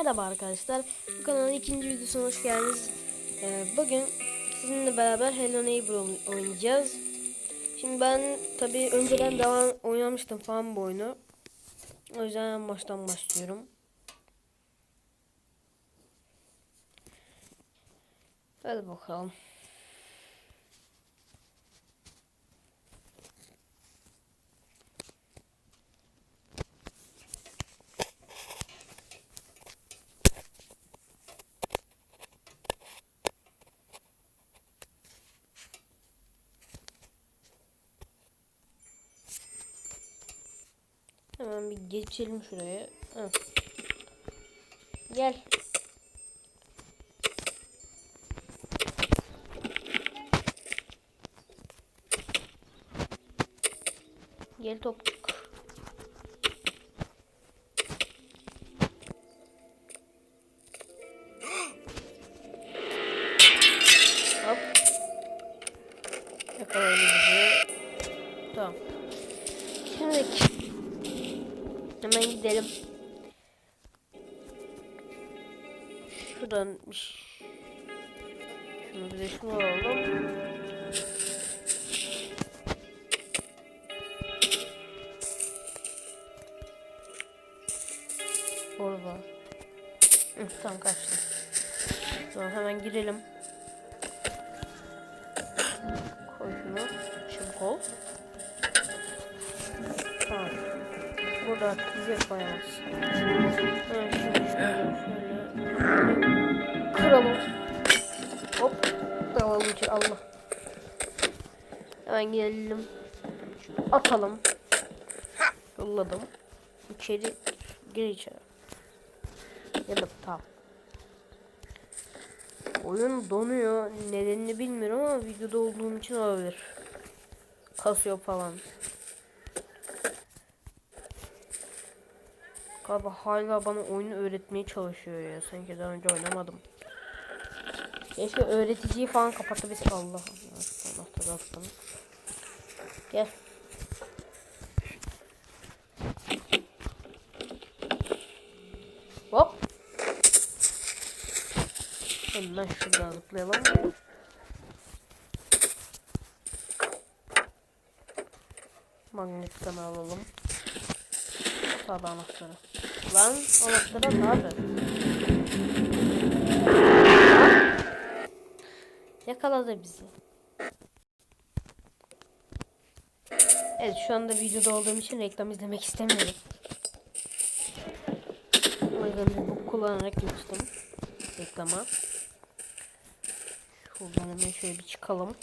Merhaba arkadaşlar. Bu kanalın ikinci videosuna hoş geldiniz. Ee, bugün sizinle beraber Hello Neighbor oyn- oynayacağız. Şimdi ben tabi önceden devam oynamıştım falan bu oyunu. O yüzden en baştan başlıyorum. Hadi bakalım. Hemen bir geçelim şuraya. Hı. Gel. Gel topçuk. Gidelim. Şuradan şunu bir de şunu alalım. Orada. Hı, tamam kaçtı. Tamam hemen girelim. Burada şöyle şöyle. Kıralım. Hop. Tamam Allah. Hemen gelelim. Atalım. Yolladım. İçeri gir içeri. Geldim tamam. Oyun donuyor. Nedenini bilmiyorum ama videoda olduğum için olabilir. Kasıyor falan. Galiba hala bana oyunu öğretmeye çalışıyor ya. Sanki daha önce oynamadım. Keşke öğreticiyi falan kapatabilsek. Allah Allah. Anahtarı attım. Gel. Hop. Hemen şuradan zıplayalım. Magnetten alalım. Sağda anahtarı. Lan anahtarı ne yapıyor? Yakaladı bizi. Evet şu anda videoda olduğum için reklam izlemek istemiyorum. O yüzden bu kullanarak geçtim reklama. Şuradan hemen şöyle bir çıkalım.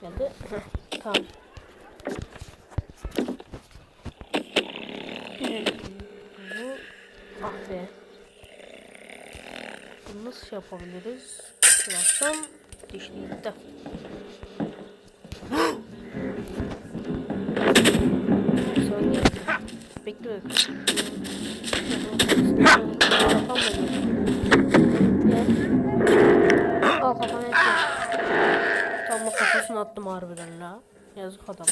Geldi. Heh, tamam. Bu ah be. Bunu nasıl şey yapabiliriz? Şuradan dişli gitti. Bekle. Kafam da Gel. Al kafana et. O kafasını attım harbiden la. Yazık adam.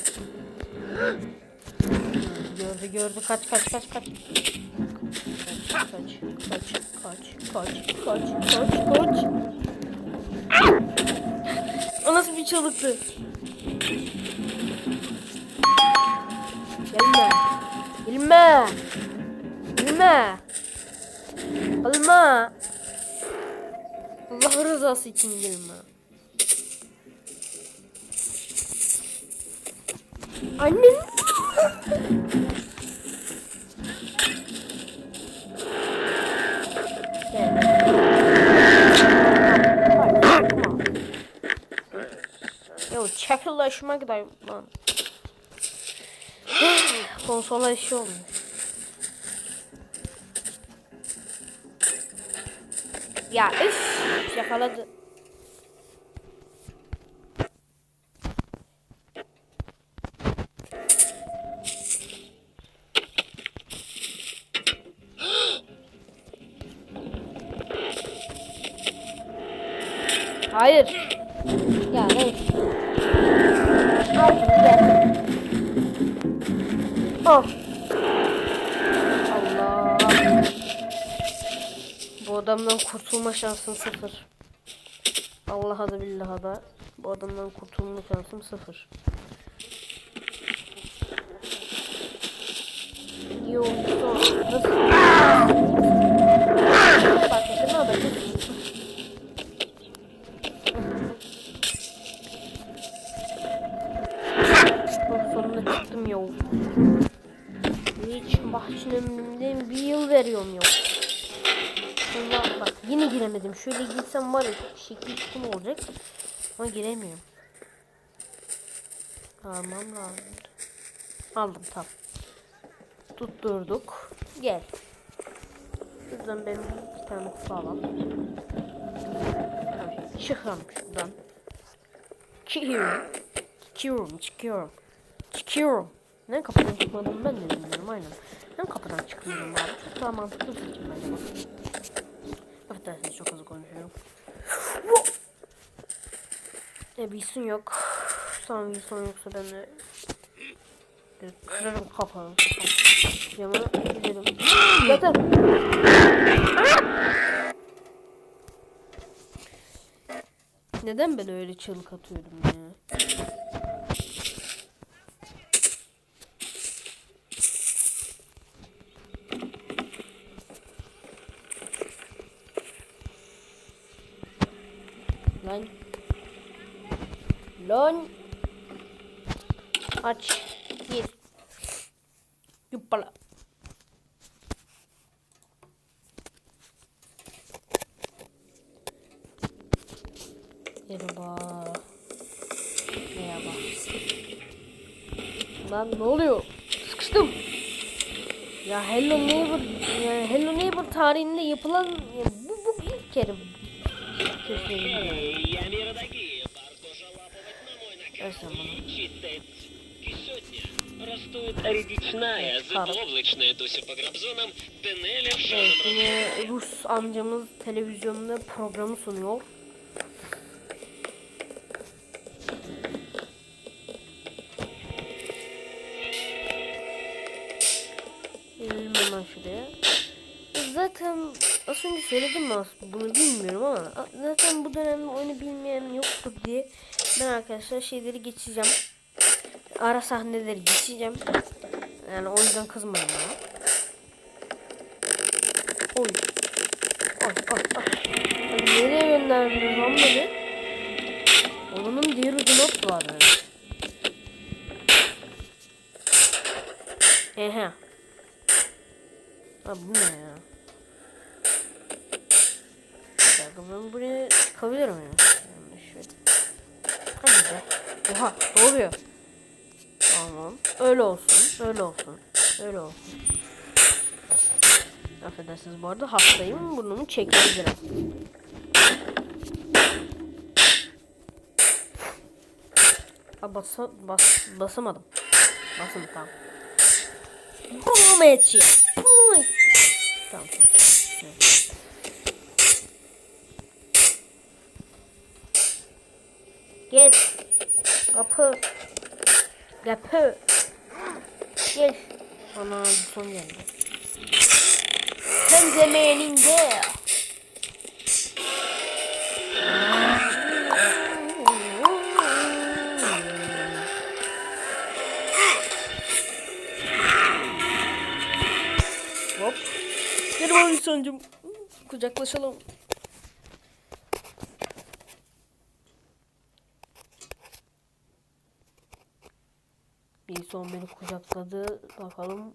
Gördü gördü kaç kaç kaç kaç. Kaç kaç kaç kaç kaç kaç kaç. O nasıl bir çığlıktı? Gelme. Gelme. Gelme. Alma. Allah rızası için gelme. Annen. Yo çekil la şuna gideyim lan. Konsola işi olmuş. Ya üf yakaladı. Hayır. Ya neyse. Al şunu gel. Al. Allah. Bu adamdan kurtulma şansın sıfır. Allah'a da billaha da bu adamdan kurtulma şansım sıfır. Yo, so, nasıl? Bak, ne yapacağız? Oh, yol. Hiç bahçemden bir yıl veriyorum yol. Sonra bak yine giremedim. Şöyle gitsem var ya şekil çıkım olacak. Ama giremiyorum. Tamam lazım. Aldım tamam. Tutturduk. Gel. Şuradan benim bir tane kutu alalım. Şuradan. Çıkıyorum. Çıkıyorum, çıkıyorum. Çıkıyorum. Neden kapıdan çıkmadım ben de bilmiyorum aynen. Neden kapıdan çıkmıyorum abi? Çok daha mantıklı seçim bence bak. Affedersiniz çok hızlı konuşuyorum. E bilsin yok. Tamam bilsin yoksa ben de kırarım kafanı. Camı gidelim. Yeter. Neden ben öyle çığlık atıyorum ya? Lan. Lan. Aç. Yes. Yuppala. Merhaba. Merhaba. Lan ne oluyor? Sıkıştım. Ya Hello Neighbor ya Hello Neighbor tarihinde yapılan ya bu bu ilk kere Kesinlikle. Neyse bana Баркоша лапывать на мой наказ. Версия моя. Чистая И сегодня растут редичная, заоблачная Туся по гробзонам, Тенеля в Evet, шаном yine Rus amcamız televizyonda programı sunuyor. Gelelim hemen şuraya. Zaten az önce söyledim mi aslında bunu bilmiyorum ama a- zaten bu dönemde oyunu bilmeyen yoktur diye ben arkadaşlar şeyleri geçeceğim. Ara sahneleri geçeceğim. Yani o yüzden kızmayın bana. Oy. Oy oy oy. Abi nereye gönderdin lan beni? Oranın diğer ucu not var yani. Ehe. Ha bu ne ya? Dakika ben buraya çıkabilirim ya. Yani şöyle. Hadi be. Oha doğruyor. Tamam. Öyle olsun. Öyle olsun. Öyle olsun. Affedersiniz bu arada hastayım. Burnumu çekebilirim. Aa, basa, bas, basamadım. Basın tamam. Boom headshot. Boom. Tamam. tamam. Evet. Gel. Kapı. Gel. Ana son geldi. Tam zamanında. Hop. Merhaba Hüsnü'cüm. Kucaklaşalım. Bir son beni kucakladı. Bakalım.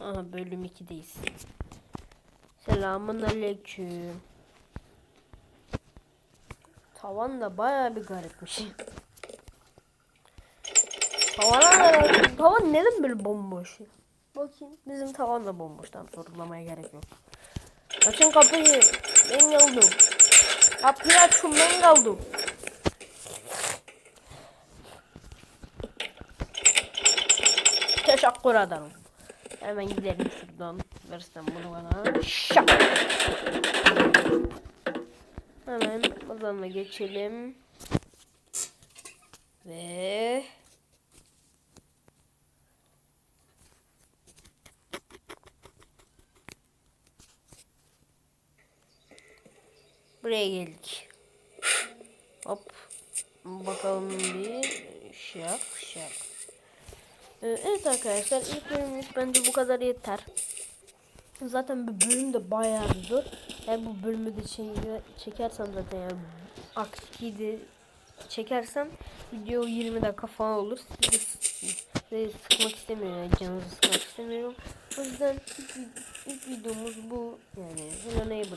Aha bölüm 2'deyiz. Selamun aleyküm. Tavan da baya bir garipmiş. Tavan, tavan neden böyle bomboş? Bakayım bizim tavan da bomboş. Tamam sorgulamaya gerek yok. Açın kapıyı. Ben geldim. Kapıyı açın ben geldim. Teşekkür ederim. Hemen gidelim şuradan. Versen bunu bana. Şak. Hemen da geçelim. Ve Buraya geldik. Hop. Bakalım bir şak şak. Ee, Evet arkadaşlar ilk bölümlük bence bu kadar yeter. Zaten bu bölüm de bayağı zor. Eğer bu bölümü de çe- çekersem zaten yani aksiyi de çekersem video 20 dakika falan olur. Sizi, sıkmak istemiyorum yani canınızı sıkmak istemiyorum. O yüzden ilk, ilk videomuz bu yani Hello Neighbor